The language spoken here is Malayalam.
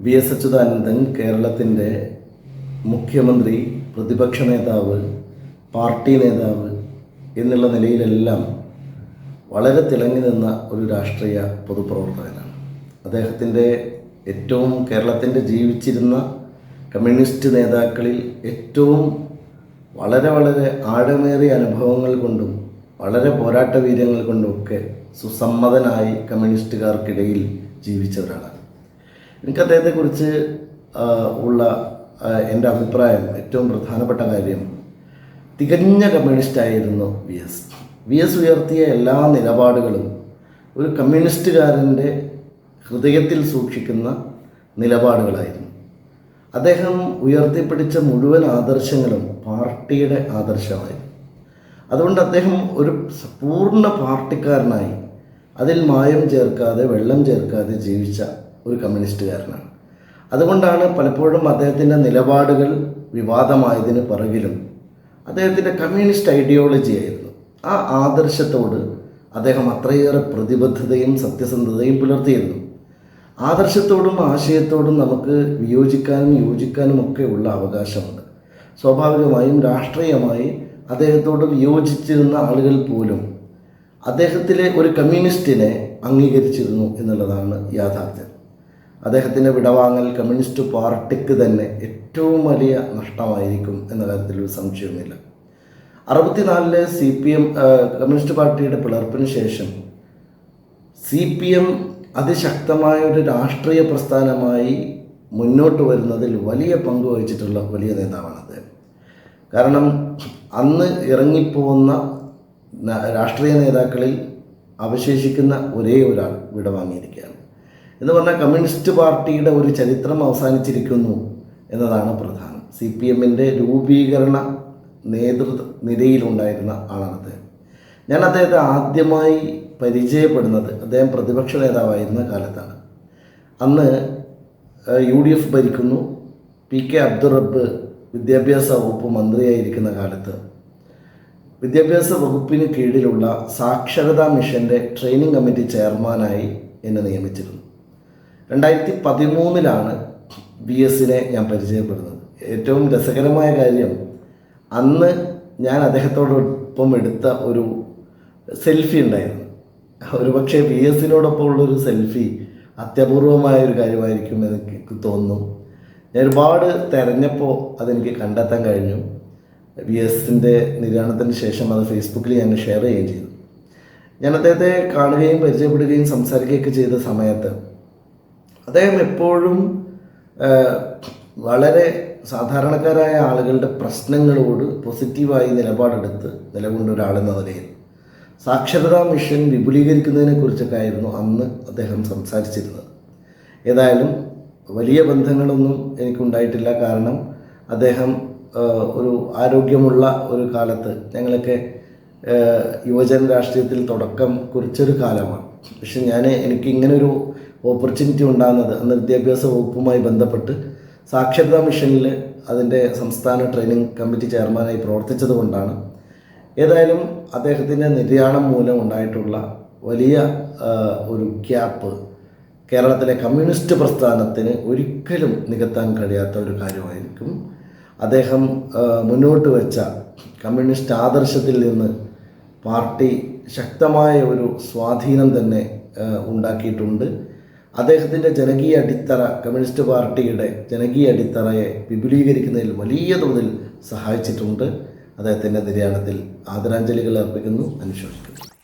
വി എസ് അച്യുതാനന്ദൻ കേരളത്തിന്റെ മുഖ്യമന്ത്രി പ്രതിപക്ഷ നേതാവ് പാർട്ടി നേതാവ് എന്നുള്ള നിലയിലെല്ലാം വളരെ തിളങ്ങി നിന്ന ഒരു രാഷ്ട്രീയ പൊതുപ്രവർത്തകനാണ്. അദ്ദേഹത്തിന്റെ ഏറ്റവും കേരളത്തിന്റെ ജീവിച്ചിരുന്ന കമ്മ്യൂണിസ്റ്റ് നേതാക്കളിൽ ഏറ്റവും വളരെ വളരെ ആഴമേറിയ അനുഭവങ്ങൾ കൊണ്ടും വളരെ പോരാട്ട വീര്യങ്ങൾ കൊണ്ടുമൊക്കെ സുസമ്മതനായി കമ്മ്യൂണിസ്റ്റുകാർക്കിടയിൽ ജീവിച്ചവരാണ് എനിക്ക് അദ്ദേഹത്തെക്കുറിച്ച് കുറിച്ച് ഉള്ള എന്റെ അഭിപ്രായം ഏറ്റവും പ്രധാനപ്പെട്ട കാര്യം തികഞ്ഞ കമ്മ്യൂണിസ്റ്റായിരുന്നു വി എസ്. വി എസ് ഉയർത്തിയ എല്ലാ നിലപാടുകളും ഒരു കമ്മ്യൂണിസ്റ്റുകാരന്റെ ഹൃദയത്തിൽ സൂക്ഷിക്കുന്ന നിലപാടുകളായിരുന്നു. അദ്ദേഹം ഉയർത്തിപ്പിടിച്ച മുഴുവൻ ആദർശങ്ങളും പാർട്ടിയുടെ ആദർശമായിരുന്നു. അതുകൊണ്ട് അദ്ദേഹം ഒരു പൂർണ പാർട്ടിക്കാരനായി അതിൽ മായം ചേർക്കാതെ വെള്ളം ചേർക്കാതെ ജീവിച്ച ഒരു കമ്മ്യൂണിസ്റ്റുകാരനാണ്. അതുകൊണ്ടാണ് പലപ്പോഴും അദ്ദേഹത്തിന്റെ നിലപാടുകൾ വിവാദമായതിന് പിറകിലും അദ്ദേഹത്തിന്റെ കമ്മ്യൂണിസ്റ്റ് ഐഡിയോളജി ആയിരുന്നു. ആ ആദർശത്തോട് അദ്ദേഹം അത്രയേറെ പ്രതിബദ്ധതയും സത്യസന്ധതയും പുലർത്തിയിരുന്നു. ആദർശത്തോടും ആശയത്തോടും നമുക്ക് വിയോജിക്കാനും യോജിക്കാനും ഒക്കെ ഉള്ള അവകാശമുണ്ട്. സ്വാഭാവികമായും രാഷ്ട്രീയമായി അദ്ദേഹത്തോട് വിയോജിച്ചിരുന്ന ആളുകൾ പോലും അദ്ദേഹത്തിലെ ഒരു കമ്മ്യൂണിസ്റ്റിനെ അംഗീകരിച്ചിരുന്നു എന്നുള്ളതാണ് യാഥാർത്ഥ്യം. അദ്ദേഹത്തിന്റെ വിടവാങ്ങൽ കമ്മ്യൂണിസ്റ്റ് പാർട്ടിക്ക് തന്നെ ഏറ്റവും വലിയ നഷ്ടമായിരിക്കും എന്ന കാര്യത്തിൽ ഒരു സംശയവുമില്ല. അറുപത്തിനാലിലെ സി പി എം കമ്മ്യൂണിസ്റ്റ് പാർട്ടിയുടെ പിളർപ്പിന് ശേഷം സി പി എം അതിശക്തമായ ഒരു രാഷ്ട്രീയ പ്രസ്ഥാനമായി മുന്നോട്ട് വരുന്നതിൽ വലിയ പങ്ക് വഹിച്ചിട്ടുള്ള വലിയ നേതാവാണ് അദ്ദേഹം. കാരണം അന്ന് ഇറങ്ങിപ്പോകുന്ന രാഷ്ട്രീയ നേതാക്കളിൽ അവശേഷിക്കുന്ന ഒരേ ഒരാൾ വിടവാങ്ങിയിരിക്കുകയാണ്. എന്ന് പറഞ്ഞാൽ കമ്മ്യൂണിസ്റ്റ് പാർട്ടിയുടെ ഒരു ചരിത്രം അവസാനിച്ചിരിക്കുന്നു എന്നതാണ് പ്രധാനം. സി പി എമ്മിന്റെ രൂപീകരണ നേതൃത്വ നിരയിലുണ്ടായിരുന്ന ആളാണ് അദ്ദേഹം ഞാൻ അദ്ദേഹത്തെ ആദ്യമായി പരിചയപ്പെടുന്നത് അദ്ദേഹം പ്രതിപക്ഷ നേതാവായിരുന്ന കാലത്താണ്. അന്ന് യു ഡി എഫ് ഭരിക്കുന്നു. പി കെ അബ്ദുറബ്ബ് വിദ്യാഭ്യാസ വകുപ്പ് മന്ത്രിയായിരിക്കുന്ന കാലത്ത്. വിദ്യാഭ്യാസ വകുപ്പിന് കീഴിലുള്ള സാക്ഷരതാ മിഷന്റെ ട്രെയിനിങ് കമ്മിറ്റി ചെയർമാനായി എന്നെ നിയമിച്ചിരുന്നു. രണ്ടായിരത്തി പതിമൂന്നിലാണ് ബി എസിനെ ഞാൻ പരിചയപ്പെടുന്നത്. ഏറ്റവും രസകരമായ കാര്യം അന്ന് ഞാൻ അദ്ദേഹത്തോടൊപ്പം എടുത്ത ഒരു സെൽഫി ഉണ്ടായിരുന്നു. ഒരുപക്ഷെ ബി എസിനോടൊപ്പം ഉള്ളൊരു സെൽഫി അത്യപൂർവമായ ഒരു കാര്യമായിരിക്കും എനിക്ക് തോന്നുന്നു ഞാൻ ഒരുപാട് തിരഞ്ഞപ്പോൾ അതെനിക്ക് കണ്ടെത്താൻ കഴിഞ്ഞു. ബി എസിന്റെ നിര്യാണത്തിന് ശേഷം അത് ഫേസ്ബുക്കിൽ ഞാൻ ഷെയർ ചെയ്യുകയും ചെയ്തു. ഞാൻ അദ്ദേഹത്തെ കാണുകയും പരിചയപ്പെടുകയും സംസാരിക്കുകയൊക്കെ ചെയ്ത സമയത്ത് അദ്ദേഹം എപ്പോഴും വളരെ സാധാരണക്കാരായ ആളുകളുടെ പ്രശ്നങ്ങളോട് പോസിറ്റീവായി നിലപാടെടുത്ത് നിലകൊണ്ട ഒരാളെന്ന നിലയിൽ. സാക്ഷരതാ മിഷൻ വിപുലീകരിക്കുന്നതിനെ കുറിച്ചൊക്കെ ആയിരുന്നു അന്ന് അദ്ദേഹം സംസാരിച്ചിരുന്നത്. ഏതായാലും വലിയ ബന്ധങ്ങളൊന്നും എനിക്കുണ്ടായിട്ടില്ല. കാരണം അദ്ദേഹം ഒരു ആരോഗ്യമുള്ള ഒരു കാലത്ത് ഞങ്ങളൊക്കെ യുവജന രാഷ്ട്രീയത്തിൽ തുടക്കം കുറിച്ചൊരു കാലമാണ്. പക്ഷെ ഞാൻ എനിക്ക് ഇങ്ങനൊരു ഓപ്പർച്യൂണിറ്റി ഉണ്ടാകുന്നത് അന്ന് വിദ്യാഭ്യാസ വകുപ്പുമായി ബന്ധപ്പെട്ട് സാക്ഷരതാ മിഷനിൽ അതിന്റെ സംസ്ഥാന ട്രെയിനിങ് കമ്മിറ്റി ചെയർമാനായി പ്രവർത്തിച്ചത് കൊണ്ടാണ്. ഏതായാലും അദ്ദേഹത്തിന്റെ നിര്യാണം മൂലം ഉണ്ടായിട്ടുള്ള വലിയ ഒരു ഗ്യാപ്പ് കേരളത്തിലെ കമ്മ്യൂണിസ്റ്റ് പ്രസ്ഥാനത്തിന് ഒരിക്കലും നികത്താൻ കഴിയാത്ത ഒരു കാര്യമായിരിക്കും. അദ്ദേഹം മുന്നോട്ട് വെച്ച കമ്മ്യൂണിസ്റ്റ് ആദർശത്തിൽ നിന്ന് പാർട്ടി ശക്തമായ ഒരു സ്വാധീനം തന്നെ ഉണ്ടാക്കിയിട്ടുണ്ട്. അദ്ദേഹത്തിന്റെ ജനകീയ അടിത്തറ കമ്മ്യൂണിസ്റ്റ് പാർട്ടിയുടെ ജനകീയ അടിത്തറയെ വിപുലീകരിക്കുന്നതിൽ വലിയ തോതിൽ സഹായിച്ചിട്ടുണ്ട്. അദ്ദേഹത്തിന്റെ നിര്യാണത്തിൽ ആദരാഞ്ജലികൾ അർപ്പിക്കുന്നു അനുശോചിക്കുന്നു.